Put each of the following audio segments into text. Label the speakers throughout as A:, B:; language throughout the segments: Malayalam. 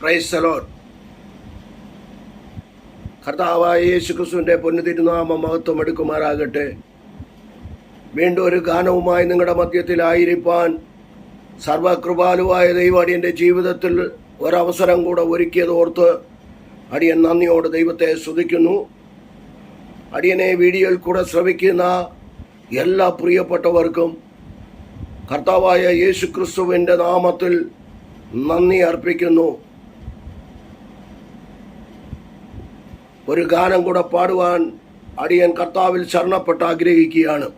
A: പ്രൈസലോൺ കർത്താവായ യേശു ക്രിസ്തുവിന്റെ പൊന്നു തിരുനാമ മഹത്വം എടുക്കുമാറാകട്ടെ. വീണ്ടും ഒരു ഗാനവുമായി നിങ്ങളുടെ മധ്യത്തിലായിരിക്കാൻ സർവകൃപാലുവായ ദൈവാടിയന്റെ ജീവിതത്തിൽ ഒരവസരം കൂടെ ഒരുക്കിയത് ഓർത്ത് അടിയൻ നന്ദിയോട് ദൈവത്തെ സ്തുതിക്കുന്നു. അടിയനെ വീഡിയോയിൽ കൂടെ ശ്രമിക്കുന്ന എല്ലാ പ്രിയപ്പെട്ടവർക്കും കർത്താവായ യേശു ക്രിസ്തുവിന്റെ നാമത്തിൽ നന്ദി അർപ്പിക്കുന്നു. ഒരു ഗാനം കൂടെ പാടുവാൻ അടിയൻ കർത്താവിൽ ശരണപ്പെട്ട് ആഗ്രഹിക്കുകയാണ്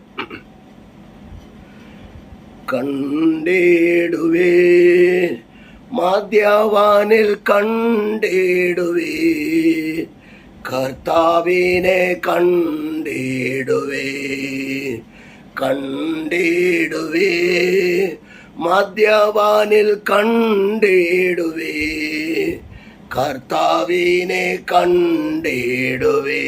A: കണ്ടേടുവേ മാധ്യവാനിൽ കണ്ടേടുവേ കർത്താവിനെ കണ്ടേടുവേ കണ്ടേടുവേ മദ്യവാനിൽ കണ്ടേടുവേ. കർത്താവിനെ കണ്ടിടുവേ.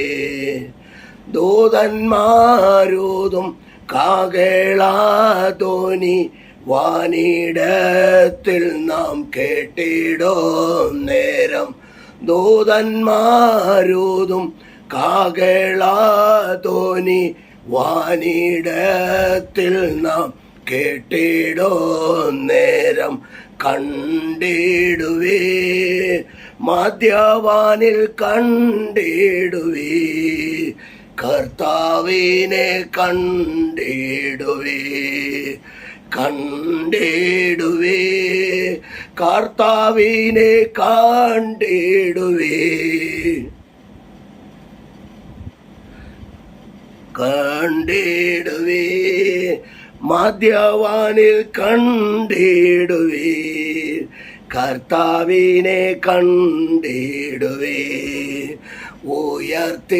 A: ദൂതന്മാരോതും കാകേളാതോനി വാനിടത്തിൽ നാം കേട്ടിടും നേരം. ദൂതന്മാരോതും കാകേളാതോനി വാനിടത്തിൽ നാം കേട്ടിടോ നേരം കണ്ടിടുവേ. മദ്യവാനിൽ കണ്ടിടുവേ. കർത്താവിനെ കണ്ടിടുവേ. കണ്ടിടുവേ. കർത്താവിനെ കണ്ടിടുവേ. കണ്ടിടുവേ. മദ്യവാനിൽ കണ്ടിടുവേ. കർത്താവിനെ കണ്ടിടുവേ. ഉയർത്തിടോ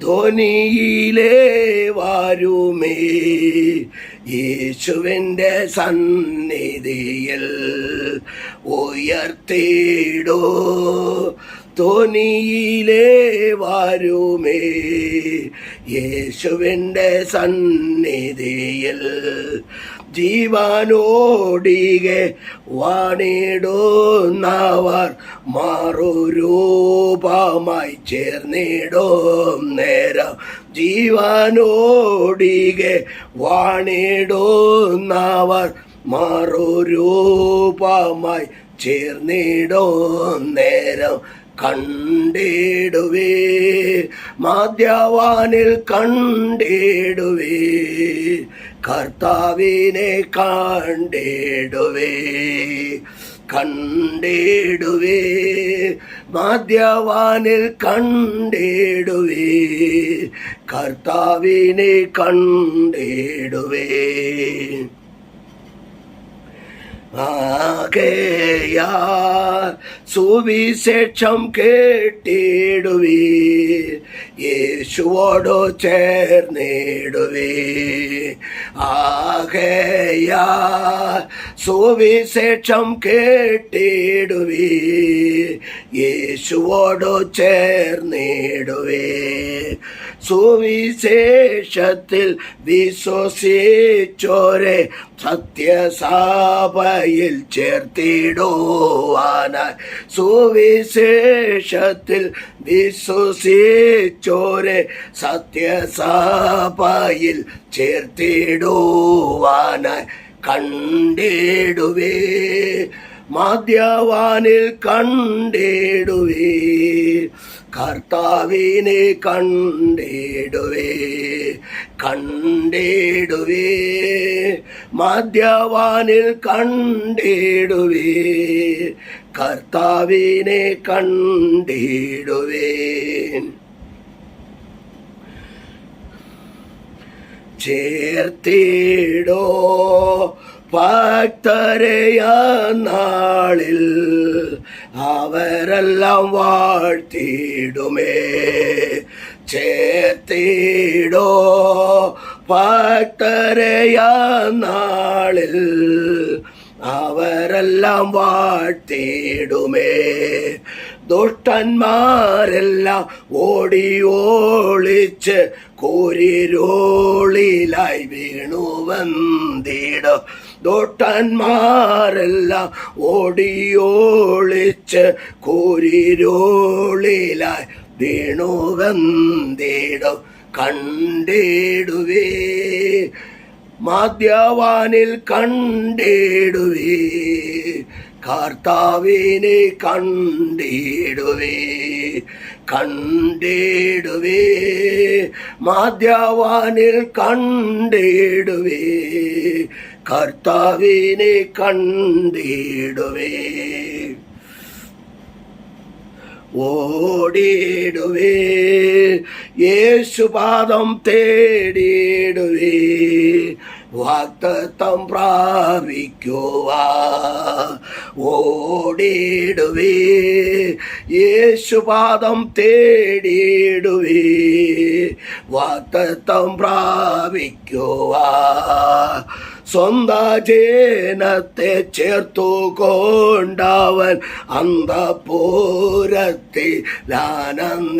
A: ധ്വനിയിലേ വാരുമേ. യേശുവിന്റെ സന്നിധിയിൽ ഉയർത്തിടോ തോനിയിലേ വാരുമേ. യേശുവിന്റെ സന്നിധിയിൽ ജീവനോടികെ വാണിടുന്നവർ മാറുരൂപമായി ചേർന്നിടും നേരം. ജീവനോടികെ വാണിടുന്നവർ മാറുരൂപമായി ചേർന്നിടും നേരം. കണ്ടിടുവേ മാധ്യവാനിൽ കണ്ടേടുവേ കർത്താവിനെ കണ്ടേടുവേ കണ്ടേടുവേ മാധ്യവാനിൽ കണ്ടേടുവേ കർത്താവിനെ കണ്ടിടുവേ. ആകയാ സുവിശേഷം കേട്ടിടുവീ യേശുവോടോ ചേർന്നിടുവീ ആകെയാ സുവിശേഷം കേട്ടിടുവീ യേശുവോടോ ചേർന്നിടുവേ സുവിശേഷത്തിൽ വിശ്വസിച്ചോരെ സത്യസഭയിൽ ചേർത്തിടുവാനായി സുവിശേഷത്തിൽ വിശ്വസിച്ചോരെ സത്യസഭയിൽ ചേർത്തിടുവാനായി കണ്ടിടുവേ മാധ്യവാനിൽ കണ്ടിടുവേ. കർത്താവിനെ കണ്ടിടുവേ കണ്ടിടുവേ. മദ്യവാനിൽ കണ്ടിടുവേ കർത്താവിനെ കണ്ടിടുവേ. ചേർത്തിടോ ഭക്തരയ നാളിൽ അവരെല്ലാം വാഴ്ത്തിയിടുമേ. ചേർത്തിടോ ഭക്തരെയ നാളിൽ. അവരെല്ലാം വാഴ്ത്തിയിടുമേ. ദുഷ്ടന്മാരെല്ലാം ഓടി ഓളിച്ച് കൂരിരോളിലായി വീണു വന്നിടും. ദോട്ടന്മാരെല്ലാം ഓടിയോളിച്ച് കൂരിരോളിലായി വീണുവന്തേടും കണ്ടിടുവേ. മാധ്യവാനിൽ കണ്ടിടുവേ. കർത്താവിനെ കണ്ടിടുവേ. കണ്ടിടുവേ. മാധ്യവാനിൽ കണ്ടിടുവേ. കർത്താവിനെ കണ്ടിടുവേ. ഓടിടുവേ യേശുപാദം തേടിടുവേ വാക്തത്വം പ്രാപിക്കുക ഓടിടുവേ യേശുപാദം തേടിടുവേ വാക്തത്വം പ്രാപിക്കുവാ. സ്വന്ത ജനത്തെ ചേർത്തു കൊണ്ടവൻ അന്തപൂരത്തെ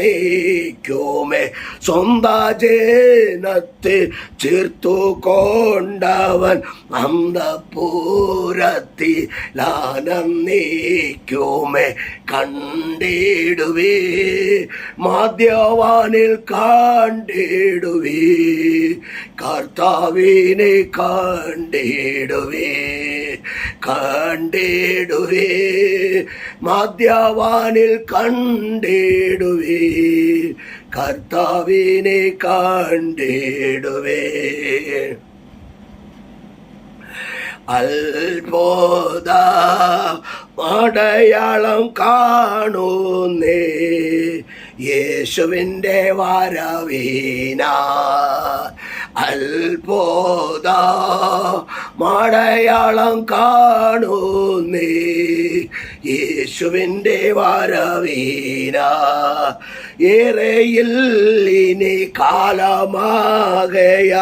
A: ലാനന്ദിക്കുമേ സ്വന്ത ജനത്തെ ചേർത്തു കൊണ്ടവൻ അന്തപൂരത്തി ലാനന്ദിക്കുമേ കണ്ടിടുവേ മാധ്യവാനിൽ കണ്ടിടുവേ. കർത്താവിനെ കണ്ടിടുവേ കണ്ടിടുവേ. മാധ്യവാനിൽ കണ്ടിടുവേ കർത്താവിനെ കണ്ടിടുവേ. അത്ഭുത അടയാളം കാണുന്നേ യേശുവിന്റെ വരവീന. അത്ഭുത മടയാളം കാണുന്നേ. യേശുവിന്റെ വരവീന ഏറെയിൽ ഇനി കാലമാകയ.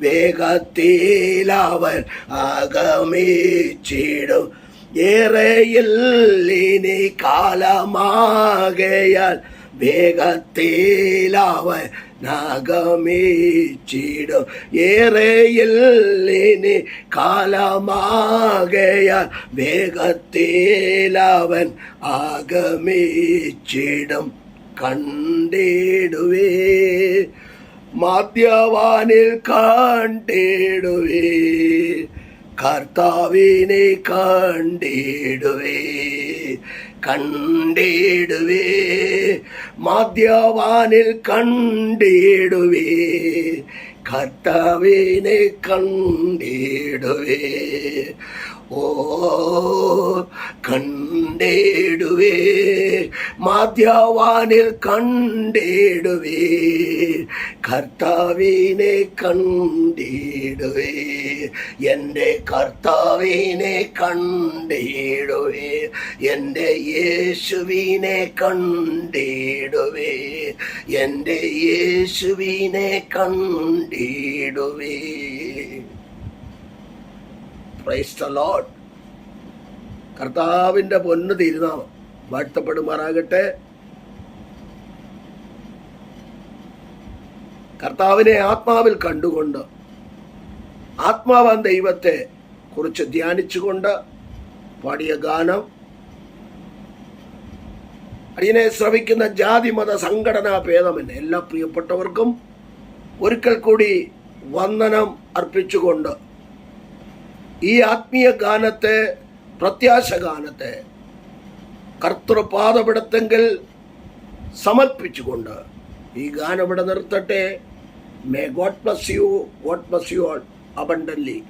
A: വേഗത്തിലവൻ ആഗമിച്ചിടും ഏറെയിൽ ഇനി കാലമാകയാൽ വേഗത്തിലവൻ നാഗമിച്ചിടും. ഏറെയിൽ ഇനി കാലമാകയാൽ വേഗത്തിലവൻ ആഗമേച്ചിടും. കണ്ടിടുവേ മാധ്യവാനിൽ കണ്ടിടുവേ കർത്താവിനെ കണ്ടിടുവേ. കണ്ടിടുവേ. മാധ്യവാനിൽ കണ്ടിടുവേ. കർത്താവിനെ കണ്ടിടുവേ. ഓ കണ്ടേടുവേ മാധ്യവാനിൽ കണ്ടേടുവേ കർത്താവിനെ കണ്ടിടുവേ എന്റെ കർത്താവിനെ കണ്ടിടുവേ എന്റെ യേശുവിനെ കണ്ടിടുവേ എന്റെ യേശുവിനെ കണ്ടിടുവേ പ്രൈസ് അലോട്ട് കർത്താവിന്റെ പൊന്ന് തിരുനാമം വാഴ്ത്തപ്പെടുമാറാകട്ടെ. കർത്താവിനെ ആത്മാവിൽ കണ്ടുകൊണ്ട് ആത്മാവാൻ ദൈവത്തെ കുറിച്ച് ധ്യാനിച്ചുകൊണ്ട് പാടിയ ഗാനം. അടിയനെ ശ്രമിക്കുന്ന ജാതി മത സംഘടനാ ഭേദമെന്ന് എല്ലാ പ്രിയപ്പെട്ടവർക്കും ഒരിക്കൽ കൂടി വന്ദനം അർപ്പിച്ചുകൊണ്ട് ഈ ആത്മീയ ഗാനത്തെ പ്രത്യാശ ഗാനത്തെ കർത്തൃപാദപിടത്തെങ്കിൽ സമർപ്പിച്ചുകൊണ്ട് ഈ ഗാനം ഇവിടെ നിർത്തട്ടെ. May God bless you God bless you all abundantly